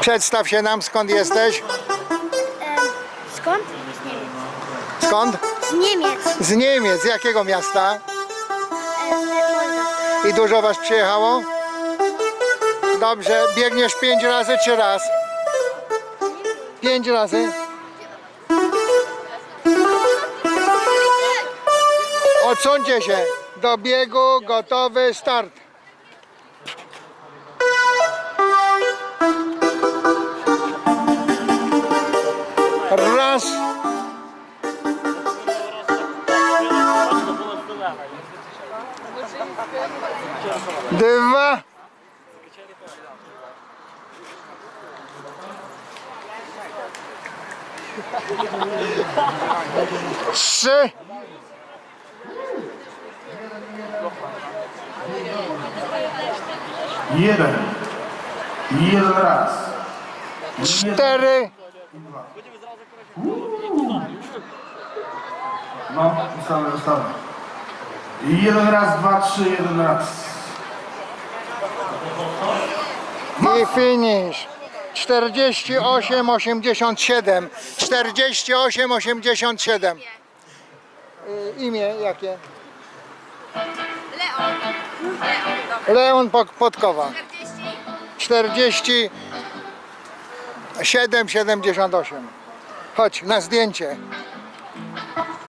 Przedstaw się nam, skąd jesteś? Skąd? Z Niemiec. Skąd? Z Niemiec. Z Niemiec. Z jakiego miasta? E. I dużo was przyjechało? Dobrze. Biegniesz pięć razy czy raz? Pięć razy? Odsuńcie się. Do biegu, gotowy, start. Dwa. Trzy. Jeden. Jeden raz. Cztery. No, ustalę, ustalę. Jeden raz, dwa, trzy, jeden raz. I finish. 48, 87. 48, 87. Y, Imię jakie? Leon. Leon, dobra. Leon Podkowa. 40. 47, 78. Chodź na zdjęcie.